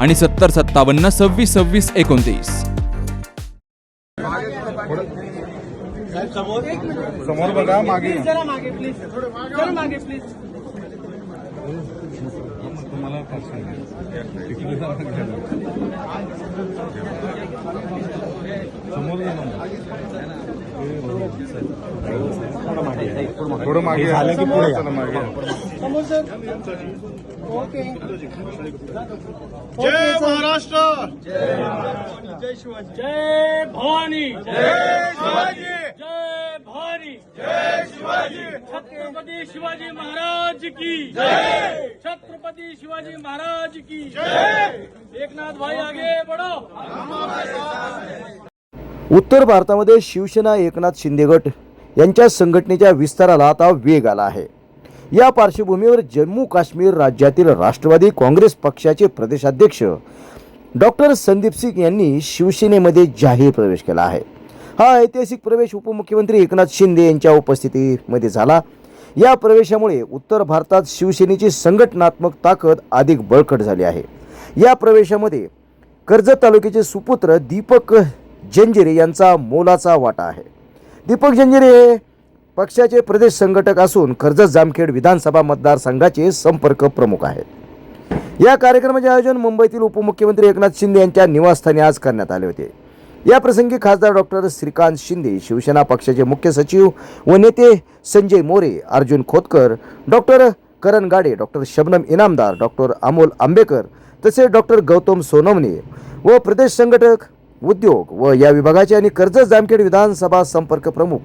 आणि सत्तर सत्तावन्न सव्वीस सव्वीस एकोणतीस. समोर बघा मागे. थोडं मागे. झालं की पुढे मागे. समोर सर ओके जय महाराष्ट्र! जय शिवाजी. जय भवानी. जय शिवाजी! जय भवानी. जय शिवाजी! छत्रपती शिवाजी महाराज की. जय! छत्रपती शिवाजी महाराज की. जय! एकनाथ भाई आगे बढ़ो. उत्तर भारतामध्ये शिवसेना एकनाथ शिंदे गट यांच्या संघटनेच्या विस्ताराला आता वेग आला आहे. या पार्श्वभूमीवर जम्मू काश्मीर राज्यातील राष्ट्रवादी काँग्रेस पक्षाचे प्रदेशाध्यक्ष डॉक्टर संदीप सिंग यांनी शिवसेनेमध्ये जाहीर प्रवेश केला आहे. हा ऐतिहासिक प्रवेश उपमुख्यमंत्री एकनाथ शिंदे यांच्या उपस्थितीमध्ये झाला. या प्रवेशामुळे उत्तर भारतात शिवसेनेची संघटनात्मक ताकद अधिक बळकट झाली आहे. या प्रवेशामध्ये कर्जत तालुक्याचे सुपुत्र दीपक जंजिरे यांचा मोलाचा वाटा आहे. दीपक जंजिरे हे पक्षाचे प्रदेश संघटक असून कर्जत जामखेड विधानसभा मतदारसंघाचे संपर्क प्रमुख आहेत. या कार्यक्रमाचे आयोजन मुंबईतील उपमुख्यमंत्री एकनाथ शिंदे यांच्या निवासस्थानी आज करण्यात आले होते. या प्रसंगी खासदार डॉक्टर श्रीकांत शिंदे शिवसेना पक्षाचे मुख्य सचिव व नेते Sanjay More Arjun Khotkar doctor Karan Gade doctor Shabnam Inamdar doctor Amol Ambekar तसेच डॉक्टर गौतम सोनवणे व प्रदेश संघटक उद्योग व या विभागाचे आणि कर्जत जामखेड विधानसभा संपर्क प्रमुख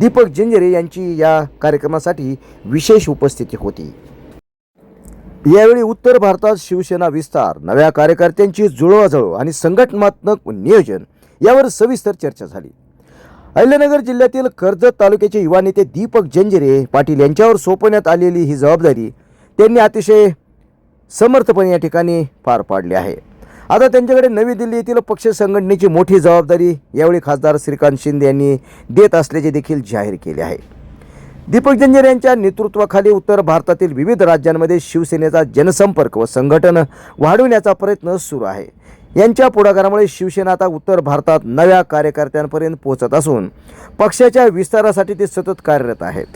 दीपक जंजिरे यांची या कार्यक्रमासाठी विशेष उपस्थिती होती. यावेळी उत्तर भारतात शिवसेना विस्तार नव्या कार्यकर्त्यांची जुळवाजुळव आणि संघटनात्मक नियोजन यावर सविस्तर चर्चा झाली. अहिल्यानगर जिल्ह्यातील कर्जत तालुक्याचे युवा नेते दीपक जंजिरे पाटील यांच्यावर सोपवण्यात आलेली ही जबाबदारी त्यांनी अतिशय समर्थपणे या ठिकाणी पार पाडली आहे. आता त्यांच्याकडे नवी दिल्ली येथील पक्ष संघटनेची मोठी जबाबदारी यावेळी खासदार श्रीकांत शिंदे यांनी देत असल्याचे देखील जाहीर केले आहे. दीपक जंजर यांच्या नेतृत्वाखाली उत्तर भारतातील विविध राज्यांमध्ये शिवसेनेचा जनसंपर्क व संघटन वाढविण्याचा प्रयत्न सुरू आहे. यांच्या पुढाकारामुळे शिवसेना आता उत्तर भारतात नव्या कार्यकर्त्यांपर्यंत पोहोचत असून पक्षाच्या विस्तारासाठी ते सतत कार्यरत आहेत.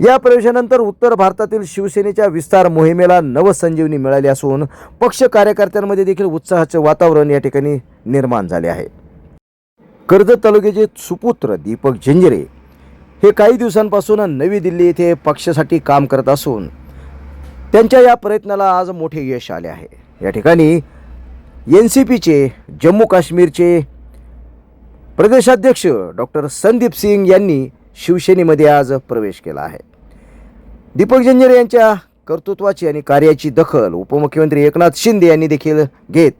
या प्रवेशानंतर उत्तर भारतातील शिवसेनेच्या विस्तार मोहिमेला नवसंजीवनी मिळाली असून पक्ष कार्यकर्त्यांमध्ये देखील उत्साहाचे वातावरण या ठिकाणी निर्माण झाले आहे. कर्जत तालुक्याचे सुपुत्र दीपक झिंजरे हे काही दिवसांपासून नवी दिल्ली येथे पक्षासाठी काम करत असून त्यांच्या या प्रयत्नाला आज मोठे यश आले आहे. या ठिकाणी एन सी पीचे जम्मू काश्मीरचे प्रदेशाध्यक्ष डॉक्टर संदीप सिंग यांनी शिवसेनेमध्ये आज प्रवेश केला आहे. दीपक जंजरे यांच्या कर्तृत्वाची आणि कार्याची दखल उपमुख्यमंत्री एकनाथ शिंदे यांनी देखील घेत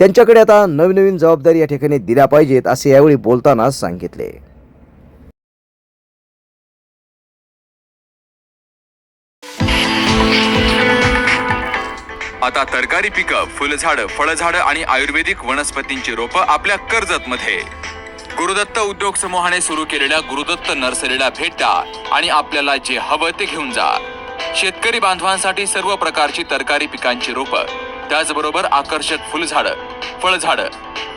त्यांच्याकडे आता नवनवीन जबाबदारी या ठिकाणी दिल्या पाहिजेत असे यावेळी बोलताना सांगितले. आता तरकारी पिकं फुलझाडं फळझाडं आणि आयुर्वेदिक वनस्पतींची रोपं आपल्या कर्जत मध्ये गुरुदत्त उद्योग समूहाने सुरू केलेल्या गुरुदत्त नर्सरीला भेट द्या आणि आपल्याला जे हवं ते घेऊन जा. शेतकरी बांधवांसाठी सर्व प्रकारची तरकारी पिकांची रोपं त्याचबरोबर आकर्षक फुलझाडं फळझाडं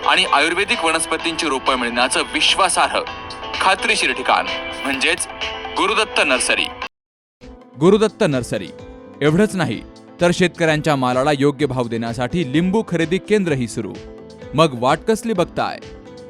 आणि आयुर्वेदिक वनस्पतींची रोपं मिळण्याचं विश्वासार्ह खात्रीशीर ठिकाण म्हणजेच गुरुदत्त नर्सरी. गुरुदत्त नर्सरी. एवढंच नाही तर शेतकऱ्यांच्या मालाला योग्य भाव देण्यासाठी लिंबू खरेदी केंद्रही सुरू. मग वाट कसली बघताय?